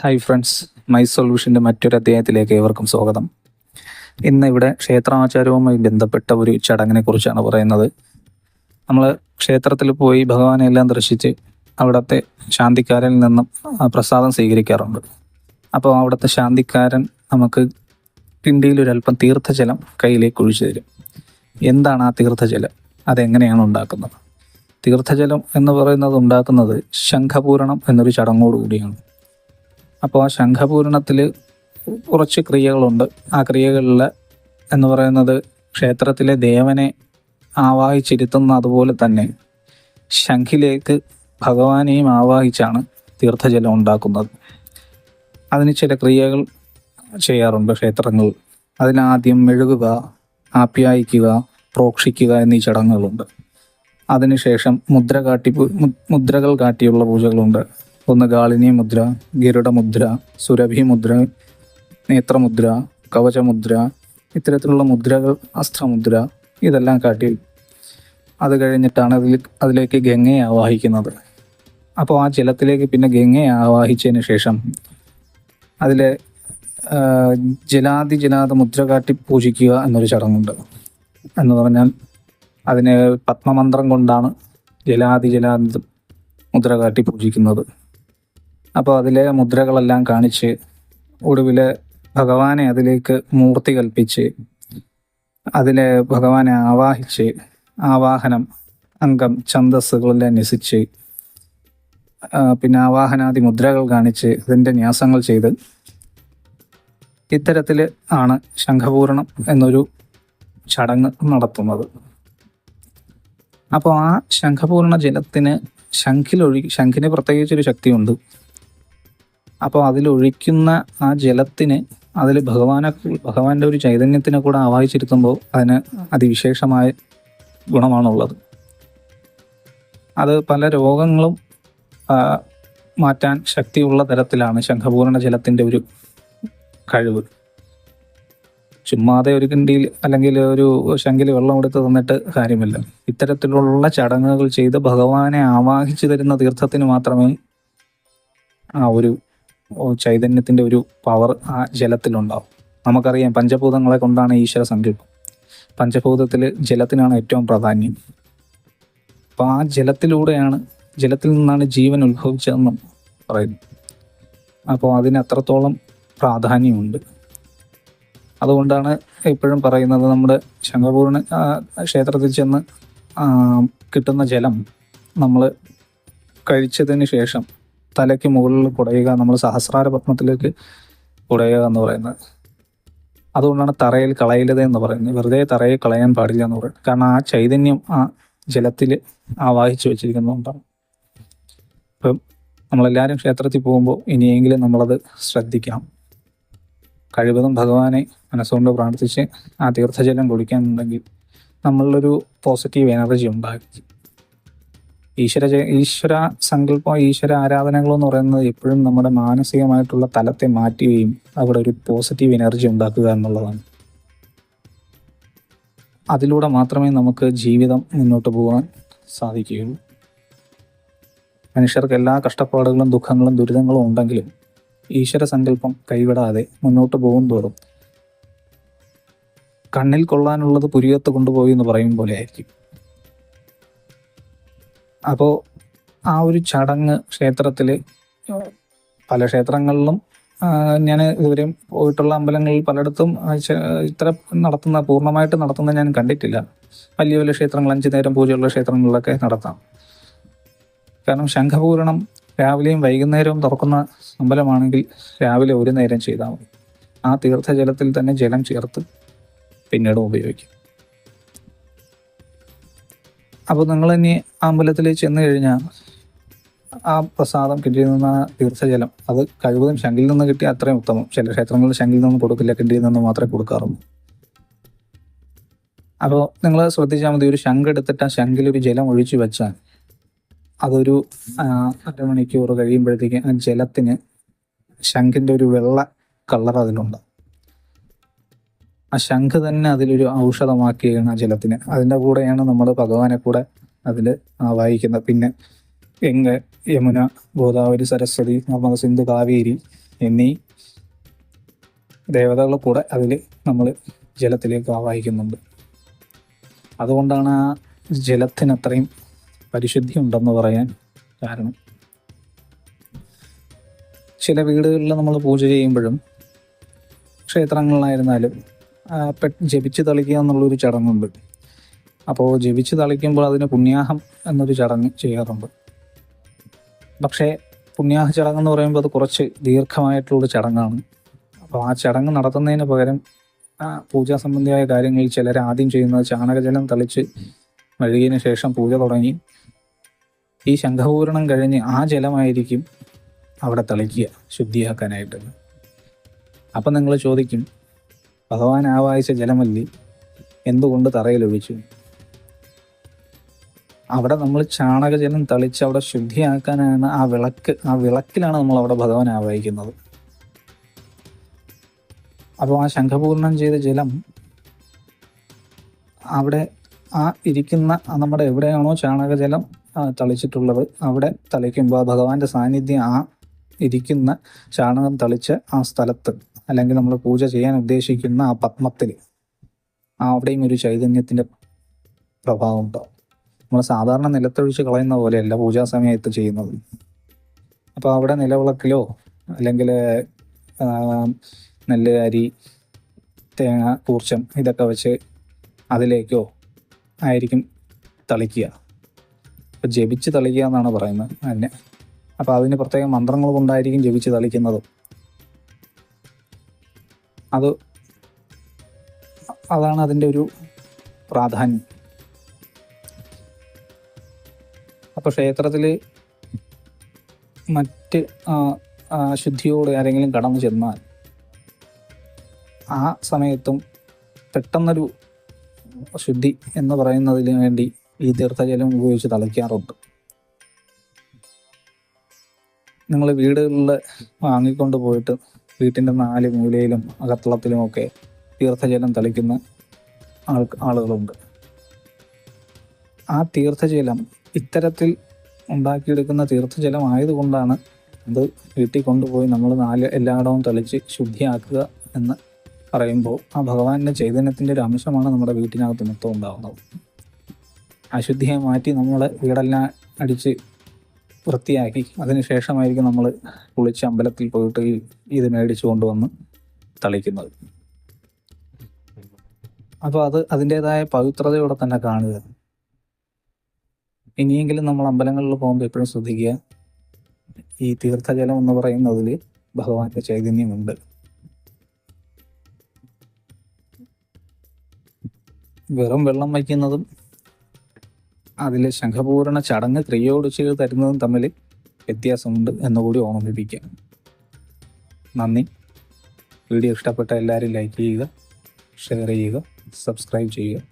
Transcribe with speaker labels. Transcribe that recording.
Speaker 1: Hi friends my സൊല്യൂഷന്റെ മറ്റൊരു അധ്യായത്തിലേക്ക് ഏവർക്കും സ്വാഗതം. ഇന്ന് ഇവിടെ ക്ഷേത്രാചാരവുമായി ബന്ധപ്പെട്ട ഒരു ചടങ്ങിനെ കുറിച്ചാണ് പറയുന്നത്. നമ്മൾ ക്ഷേത്രത്തിൽ പോയി ഭഗവാനെ എല്ലാം ദർശിച്ച് അവിടുത്തെ ശാന്തിക്കാരനിൽ നിന്നും പ്രസാദം സ്വീകരിക്കാറുണ്ട്. അപ്പോൾ അവിടുത്തെ ശാന്തിക്കാരൻ നമുക്ക് കിണ്ടിയിൽ ഒരല്പം തീർത്ഥജലം കയ്യിലേക്ക് ഒഴിച്ചു തരും. എന്താണ് ആ തീർത്ഥജലം? അതെങ്ങനെയാണ് ഉണ്ടാക്കുന്നത്? തീർത്ഥജലം എന്ന് പറയുന്നത് ഉണ്ടാക്കുന്നത് ശംഖപൂരണം എന്നൊരു ചടങ്ങോടുകൂടിയാണ് അപ്പോൾ ആ ശംഖപൂരണത്തിൽ കുറച്ച് ക്രിയകളുണ്ട്. ആ ക്രിയകളിൽ എന്ന് പറയുന്നത് ക്ഷേത്രത്തിലെ ദേവനെ ആവാഹിച്ചിരുത്തുന്ന അതുപോലെ തന്നെ ശംഖിലേക്ക് ഭഗവാനെയും ആവാഹിച്ചാണ് തീർത്ഥജലം ഉണ്ടാക്കുന്നത്. അതിന് ചില ക്രിയകൾ ചെയ്യാറുണ്ട് ക്ഷേത്രങ്ങൾ. അതിനാദ്യം മെഴുകുക ആപ്യായിക്കുക പ്രോക്ഷിക്കുക എന്നീ ചടങ്ങുകളുണ്ട്. അതിനുശേഷം മുദ്ര കാട്ടി മുദ്രകൾ കാട്ടിയുള്ള പൂജകളുണ്ട്. ഒന്ന് ഗാളിനി മുദ്ര ഗരുഡമുദ്ര സുരഭി മുദ്ര നേത്രമുദ്ര കവചമുദ്ര ഇത്തരത്തിലുള്ള മുദ്രകൾ അസ്ത്രമുദ്ര ഇതെല്ലാം കാട്ടി അത് കഴിഞ്ഞിട്ടാണ് അതിൽ അതിലേക്ക് ഗംഗയെ ആവാഹിക്കുന്നത്. അപ്പോൾ ആ ജലത്തിലേക്ക് പിന്നെ ഗംഗയെ ആവാഹിച്ചതിന് ശേഷം അതിലെ ജലാതി ജലാത മുദ്ര കാട്ടി പൂജിക്കുക എന്നൊരു ചടങ്ങുണ്ട്. എന്ന് പറഞ്ഞാൽ അതിന് പത്മമന്ത്രം കൊണ്ടാണ് ജലാതി ജലാതി മുദ്ര കാട്ടി പൂജിക്കുന്നത്. അപ്പോൾ അതിലെ മുദ്രകളെല്ലാം കാണിച്ച് ഒടുവിൽ ഭഗവാനെ അതിലേക്ക് മൂർത്തി കൽപ്പിച്ച് അതിലെ ഭഗവാനെ ആവാഹിച്ച് ആവാഹനം അംഗം ഛന്തസ്സുകളെല്ലാം നിസിച്ച് പിന്നെ ആവാഹനാദി മുദ്രകൾ കാണിച്ച് അതിന്റെ ന്യാസങ്ങൾ ചെയ്ത് ഇത്തരത്തിൽ ആണ് ശംഖപൂരണം എന്നൊരു ചടങ്ങ് നടത്തുന്നത്. അപ്പോൾ ആ ശംഖപൂർണ ജലത്തിന് ശംഖിലൊഴി ശംഖിന് പ്രത്യേകിച്ചൊരു ശക്തിയുണ്ട്. അപ്പോൾ അതിലൊഴിക്കുന്ന ആ ജലത്തിന് അതിൽ ഭഗവാനെ ഭഗവാന്റെ ഒരു ചൈതന്യത്തിനെ കൂടെ ആവാഹിച്ചിരുത്തുമ്പോൾ അതിന് അതിവിശേഷമായ ഗുണമാണുള്ളത്. അത് പല രോഗങ്ങളും മാറ്റാൻ ശക്തിയുള്ള തരത്തിലാണ് ശംഖപൂർണ ജലത്തിന്റെ ഒരു കഴിവ്. ചുമ്മാതെ ഒരു കിണ്ടിയിൽ അല്ലെങ്കിൽ ഒരു ശങ്കിൽ വെള്ളം എടുത്ത് തന്നിട്ട് കാര്യമില്ല. ഇത്തരത്തിലുള്ള ചടങ്ങുകൾ ചെയ്ത് ഭഗവാനെ ആവാഹിച്ചു തരുന്ന തീർത്ഥത്തിന് മാത്രമേ ആ ഒരു ഓ, ചൈതന്യത്തിന്റെ ഒരു പവർ ആ ജലത്തിലുണ്ടാവും. നമുക്കറിയാം പഞ്ചഭൂതങ്ങളെ കൊണ്ടാണ് ഈശ്വര സങ്കല്പം. പഞ്ചഭൂതത്തിൽ ജലത്തിനാണ് ഏറ്റവും പ്രാധാന്യം. അപ്പോൾ ആ ജലത്തിലൂടെയാണ് ജലത്തിൽ നിന്നാണ് ജീവൻ ഉത്ഭവിച്ചതെന്നും പറയുന്നു. അപ്പോൾ അതിന് അത്രത്തോളം പ്രാധാന്യമുണ്ട്. അതുകൊണ്ടാണ് എപ്പോഴും പറയുന്നത് നമ്മുടെ ശങ്കപൂർണ ക്ഷേത്രത്തിൽ ചെന്ന് കിട്ടുന്ന ജലം നമ്മൾ കഴിച്ചതിന് ശേഷം തലയ്ക്ക് മുകളിൽ കുടയുക നമ്മൾ സഹസ്രാര പത്മത്തിലേക്ക് കുടയുക എന്ന് പറയുന്നത്. അതുകൊണ്ടാണ് തറയിൽ കളയരുത് എന്ന് പറയുന്നത്. വെറുതെ തറയിൽ കളയാൻ പാടില്ല എന്ന് പറയുന്നത്. കാരണം ആ ചൈതന്യം ആ ജലത്തിൽ ആവാഹിച്ചു വെച്ചിരിക്കുന്നതുകൊണ്ടാണ് ഇപ്പം നമ്മളെല്ലാവരും ക്ഷേത്രത്തിൽ പോകുമ്പോൾ ഇനിയെങ്കിലും നമ്മളത് ശ്രദ്ധിക്കാം. കഴിവതും ഭഗവാനെ മനസ്സുകൊണ്ട് പ്രാർത്ഥിച്ച് ആ തീർത്ഥജലം കുടിക്കാനുണ്ടെങ്കിൽ നമ്മളൊരു പോസിറ്റീവ് എനർജി ഉണ്ടാകും. ഈശ്വര ഈശ്വര സങ്കല്പം ഈശ്വര ആരാധനകൾ എന്ന് പറയുന്നത് എപ്പോഴും നമ്മുടെ മാനസികമായിട്ടുള്ള തലത്തെ മാറ്റുകയും അവിടെ ഒരു പോസിറ്റീവ് എനർജി ഉണ്ടാക്കുക എന്നുള്ളതാണ്. അതിലൂടെ മാത്രമേ നമുക്ക് ജീവിതം മുന്നോട്ട് പോകാൻ സാധിക്കുകയുള്ളൂ. മനുഷ്യർക്ക് എല്ലാ കഷ്ടപ്പാടുകളും ദുഃഖങ്ങളും ദുരിതങ്ങളും ഉണ്ടെങ്കിലും ഈശ്വര സങ്കല്പം കൈവിടാതെ മുന്നോട്ട് പോകും തോറും കണ്ണിൽ കൊള്ളാനുള്ളത് പുരികത്ത് കൊണ്ടുപോയി എന്ന് പറയും പോലെ ആയിരിക്കും. അപ്പോൾ ആ ഒരു ചടങ്ങ് ക്ഷേത്രത്തിൽ പല ക്ഷേത്രങ്ങളിലും ഞാൻ ഇതുവരെയും പോയിട്ടുള്ള അമ്പലങ്ങളിൽ പലയിടത്തും ഇത്ര നടത്തുന്ന പൂർണമായിട്ട് നടത്തുന്ന ഞാൻ കണ്ടിട്ടില്ല. വലിയ വലിയ ക്ഷേത്രങ്ങൾ അഞ്ചു നേരം പൂജയുള്ള ക്ഷേത്രങ്ങളിലൊക്കെ നടത്താം. കാരണം ശംഖപൂരണം രാവിലെയും വൈകുന്നേരവും തുറക്കുന്ന അമ്പലമാണെങ്കിൽ രാവിലെ ഒരു നേരം ചെയ്താൽ മതി. ആ തീർത്ഥജലത്തിൽ തന്നെ ജലം ചേർത്ത് പിന്നീട് ഉപയോഗിക്കും. അപ്പോൾ നിങ്ങൾ ഇനി അമ്പലത്തിൽ ചെന്ന് കഴിഞ്ഞാൽ ആ പ്രസാദം കിണ്ടിയിൽ നിന്ന് തീർച്ചജലം അത് കഴിവതും ശങ്കിൽ നിന്ന് കിട്ടിയ അത്രയും ഉത്തമം. ചില ക്ഷേത്രങ്ങളിൽ ശങ്കിൽ നിന്ന് കൊടുക്കില്ല കിണ്ടിയിൽ നിന്ന് മാത്രമേ കൊടുക്കാറുള്ളൂ. അപ്പോൾ നിങ്ങൾ ശ്രദ്ധിച്ചാൽ മതി ഒരു ശംഖ് എടുത്തിട്ട് ആ ശംഖിൽ ഒരു ജലം ഒഴിച്ചു വെച്ചാൽ അതൊരു അരമണിക്കൂർ കഴിയുമ്പോഴത്തേക്ക് ആ ജലത്തിന് ശംഖിന്റെ ഒരു വെള്ള കളർ അതിലുണ്ട്. ആ ശംഖ് തന്നെ അതിലൊരു ഔഷധമാക്കിയാണ് ആ ജലത്തിന്. അതിന്റെ കൂടെയാണ് നമ്മൾ ഭഗവാനെ കൂടെ അതിൽ വായിക്കുന്നത്. പിന്നെ ഗംഗ യമുന ഗോദാവരി സരസ്വതി നർമ്മദ സിന്ധു കാവേരി എന്നീ ദേവതകൾ കൂടെ അതിൽ നമ്മൾ ജലത്തിലേക്ക് ആവാഹിക്കുന്നുണ്ട് അതുകൊണ്ടാണ് ആ ജലത്തിന് അത്രയും പരിശുദ്ധി ഉണ്ടെന്ന് പറയാൻ കാരണം. ചില വീടുകളിൽ നമ്മൾ പൂജ ചെയ്യുമ്പോഴും ക്ഷേത്രങ്ങളിലായിരുന്നാലും ജപിച്ച് തളിക്കുക എന്നുള്ളൊരു ചടങ്ങുണ്ട്. അപ്പോൾ ജപിച്ച് തളിക്കുമ്പോൾ അതിന് പുണ്യാഹം എന്നൊരു ചടങ്ങ് ചെയ്യാറുണ്ട്. പക്ഷേ പുണ്യാഹ ചടങ്ങ് എന്ന് പറയുമ്പോൾ അത് കുറച്ച് ദീർഘമായിട്ടുള്ള ചടങ്ങാണ്. അപ്പോൾ ആ ചടങ്ങ് നടത്തുന്നതിന് പകരം പൂജാ സംബന്ധിയായ കാര്യങ്ങളിൽ ചിലർ ആദ്യം ചെയ്യുന്നത് ചാണകജലം തളിച്ച് മെഴുകിയതിന് ശേഷം പൂജ തുടങ്ങി. ഈ ശംഖപൂരണം കഴിഞ്ഞ് ആ ജലമായിരിക്കും അവിടെ തളിക്കുക ശുദ്ധിയാക്കാനായിട്ട്. അപ്പം നിങ്ങൾ ചോദിക്കും ഭഗവാൻ ആവാഹിച്ച ജലമല്ലി എന്തുകൊണ്ട് തറയിലൊഴിച്ചു അവിടെ നമ്മൾ ചാണകജലം തളിച്ച് അവിടെ ശുദ്ധിയാക്കാനാണ് ആ വിളക്ക് ആ വിളക്കിലാണ് നമ്മൾ അവിടെ ഭഗവാൻ ആവാഹിക്കുന്നത്. അപ്പോൾ ആ ശംഖപൂർണം ചെയ്ത ജലം അവിടെ ആ ഇരിക്കുന്ന നമ്മുടെ എവിടെയാണോ ചാണകജലം തളിച്ചിട്ടുള്ളത് അവിടെ തളിക്കുമ്പോൾ ഭഗവാന്റെ സാന്നിധ്യം ആ ഇരിക്കുന്ന ചാണകം തളിച്ച ആ സ്ഥലത്ത് അല്ലെങ്കിൽ നമ്മൾ പൂജ ചെയ്യാൻ ഉദ്ദേശിക്കുന്ന ആ പത്മത്തിൽ അവിടെയും ഒരു ചൈതന്യത്തിന്റെ പ്രഭാവം ഉണ്ടാവും നമ്മൾ സാധാരണ നിലത്തൊഴിച്ച് കളയുന്ന പോലെയല്ല പൂജാ സമയത്ത് ചെയ്യുന്നത്. അപ്പോൾ അവിടെ നിലവിളക്കിലോ അല്ലെങ്കിൽ നെല്ല് അരി തേങ്ങ കൂർച്ചം ഇതൊക്കെ വെച്ച് അതിലേക്കോ ആയിരിക്കും തളിക്കുക. അപ്പോൾ ജപിച്ച് തളിക്കുക എന്നാണ് പറയുന്നത് അതിനെ അപ്പോൾ അതിന് പ്രത്യേകം മന്ത്രങ്ങൾ കൊണ്ടായിരിക്കും ജപിച്ച് തളിക്കുന്നത്. അത് അതാണ് അതിന്റെ ഒരു പ്രാധാന്യം. അപ്പോൾ ക്ഷേത്രത്തിൽ മറ്റ് ശുദ്ധിയോട് ആരെങ്കിലും കടന്നു ചെന്നാൽ ആ സമയത്തും പെട്ടെന്നൊരു ശുദ്ധി എന്ന് പറയുന്നതിന് വേണ്ടി ഈ തീർത്ഥജലം ഉപയോഗിച്ച് തളിക്കാറുണ്ട്. നിങ്ങൾ വീടുകളിൽ വാങ്ങിക്കൊണ്ട് പോയിട്ട് വീട്ടിന്റെ നാല് മൂലയിലും അകത്തളത്തിലുമൊക്കെ തീർത്ഥജലം തളിക്കുന്ന ആൾ ആളുകളുണ്ട്. ആ തീർത്ഥജലം ഇത്തരത്തിൽ ഉണ്ടാക്കിയെടുക്കുന്ന തീർത്ഥജലം ആയതുകൊണ്ടാണ് അത് വീട്ടിൽ കൊണ്ടുപോയി നമ്മൾ നാല് എല്ലായിടവും തളിച്ച് ശുദ്ധിയാക്കുക എന്ന് പറയുമ്പോൾ ആ ഭഗവാന്റെ ചൈതന്യത്തിന്റെ ഒരു അംശമാണ് നമ്മുടെ വീട്ടിനകത്ത് മൊത്തം ഉണ്ടാകുന്നത് അശുദ്ധിയെ മാറ്റി നമ്മളെ വീടെല്ലാം അടിച്ച് വൃത്തിയാക്കി. അതിനുശേഷമായിരിക്കും നമ്മൾ കുളിച്ച് അമ്പലത്തിൽ പോയിട്ട് ഈ ഇത് മേടിച്ചു കൊണ്ടുവന്ന് തളിക്കുന്നത്. അപ്പോൾ അത് അതിന്റെതായ പവിത്രതയോടെ തന്നെ കാണുക. ഇനിയെങ്കിലും നമ്മൾ അമ്പലങ്ങളിൽ പോകുമ്പോൾ എപ്പോഴും ശ്രദ്ധിക്കുക. ഈ തീർത്ഥജലം എന്ന് പറയുന്നതിൽ ഭഗവാന്റെ ചൈതന്യമുണ്ട്. വെറും വെള്ളം വയ്ക്കുന്നതും അതിൽ ശംഖപൂരണ ചടങ്ങ് ക്രിയയോട് ചെയ്ത് തരുന്നതും തമ്മിൽ വ്യത്യാസമുണ്ട് എന്നുകൂടി ഓർമ്മിപ്പിക്കാം. നന്ദി. വീഡിയോ ഇഷ്ടപ്പെട്ട എല്ലാവരും ലൈക്ക് ചെയ്യുക ഷെയർ ചെയ്യുക സബ്സ്ക്രൈബ് ചെയ്യുക.